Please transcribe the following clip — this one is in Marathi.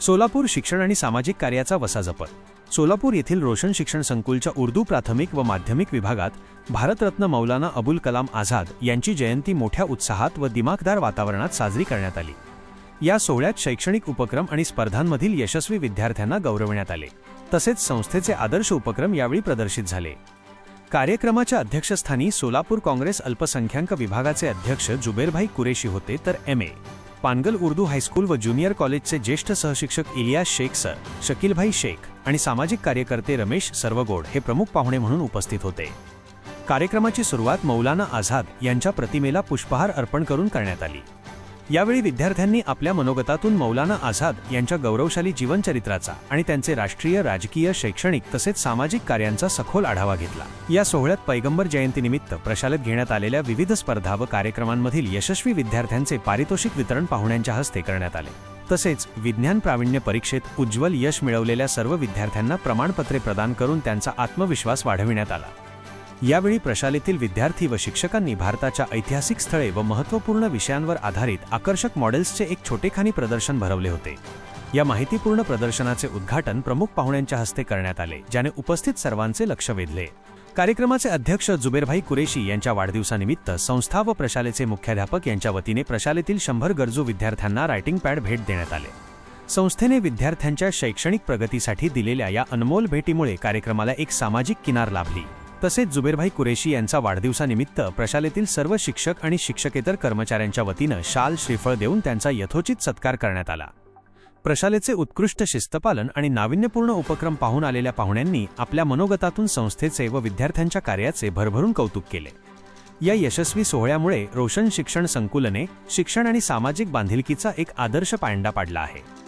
सोलापूर शिक्षण आणि सामाजिक कार्याचा वसा जपत. सोलापूर येथील रोशन शिक्षण संकुलच्या उर्दू प्राथमिक व माध्यमिक विभागात भारतरत्न मौलाना अबुल कलाम आझाद यांची जयंती मोठ्या उत्साहात व दिमाखदार वातावरणात साजरी करण्यात आली. या सोहळ्यात शैक्षणिक उपक्रम आणि स्पर्धांमधील यशस्वी विद्यार्थ्यांना गौरवण्यात आले. तसेच संस्थेचे आदर्श उपक्रम यावेळी प्रदर्शित झाले. कार्यक्रमाच्या अध्यक्षस्थानी सोलापूर काँग्रेस अल्पसंख्याक विभागाचे अध्यक्ष जुबेरभाई कुरेशी होते तर M A. Pangal Urdu high school व ज्युनियर कॉलेजचे ज्येष्ठ सहशिक्षक इलियास शेख सर शकीलभाई शेख आणि सामाजिक कार्यकर्ते रमेश सर्वगोड हे प्रमुख पाहुणे म्हणून उपस्थित होते. कार्यक्रमाची सुरुवात मौलाना आझाद यांच्या प्रतिमेला पुष्पहार अर्पण करून करण्यात आली. यावेळी विद्यार्थ्यांनी आपल्या मनोगतातून मौलाना आझाद यांच्या गौरवशाली जीवनचरित्राचा आणि त्यांचे राष्ट्रीय राजकीय शैक्षणिक तसेच सामाजिक कार्यांचा सखोल आढावा घेतला. या सोहळ्यात पैगंबर जयंतीनिमित्त प्रशालेत घेण्यात आलेल्या विविध स्पर्धा व कार्यक्रमांमधील यशस्वी विद्यार्थ्यांचे पारितोषिक वितरण पाहुण्यांच्या हस्ते करण्यात आले. तसेच विज्ञान प्रावीण्य परीक्षेत उज्ज्वल यश मिळवलेल्या सर्व विद्यार्थ्यांना प्रमाणपत्रे प्रदान करून त्यांचा आत्मविश्वास वाढविण्यात आला. यावेळी प्रशालेतील विद्यार्थी व शिक्षकांनी भारताच्या ऐतिहासिक स्थळे व महत्त्वपूर्ण विषयांवर आधारित आकर्षक मॉडेल्सचे एक छोटेखानी प्रदर्शन भरवले होते. या माहितीपूर्ण प्रदर्शनाचे उद्घाटन प्रमुख पाहुण्यांच्या हस्ते करण्यात आले ज्याने उपस्थित सर्वांचे लक्ष वेधले. कार्यक्रमाचे अध्यक्ष जुबेरभाई कुरेशी यांच्या वाढदिवसानिमित्त संस्था व प्रशालेचे मुख्याध्यापक यांच्या वतीने प्रशालेतील शंभर गरजू विद्यार्थ्यांना रायटिंग पॅड भेट देण्यात आले. संस्थेने विद्यार्थ्यांच्या शैक्षणिक प्रगतीसाठी दिलेल्या या अनमोल भेटीमुळे कार्यक्रमाला एक सामाजिक किनार लाभली. तसेच जुबेरभाई कुरेशी यांचा वाढदिवसानिमित्त प्रशालेतील सर्व शिक्षक आणि शिक्षकेतर कर्मचाऱ्यांच्या वतीनं शाल श्रीफळ देऊन त्यांचा यथोचित सत्कार करण्यात आला. प्रशालेचे उत्कृष्ट शिस्तपालन आणि नाविन्यपूर्ण उपक्रम पाहून आलेल्या पाहुण्यांनी आपल्या मनोगतातून संस्थेचे व विद्यार्थ्यांच्या कार्याचे भरभरून कौतुक केले. या यशस्वी सोहळ्यामुळे रोशन शिक्षण संकुलने शिक्षण आणि सामाजिक बांधिलकीचा एक आदर्श पायंडा पाडला आहे.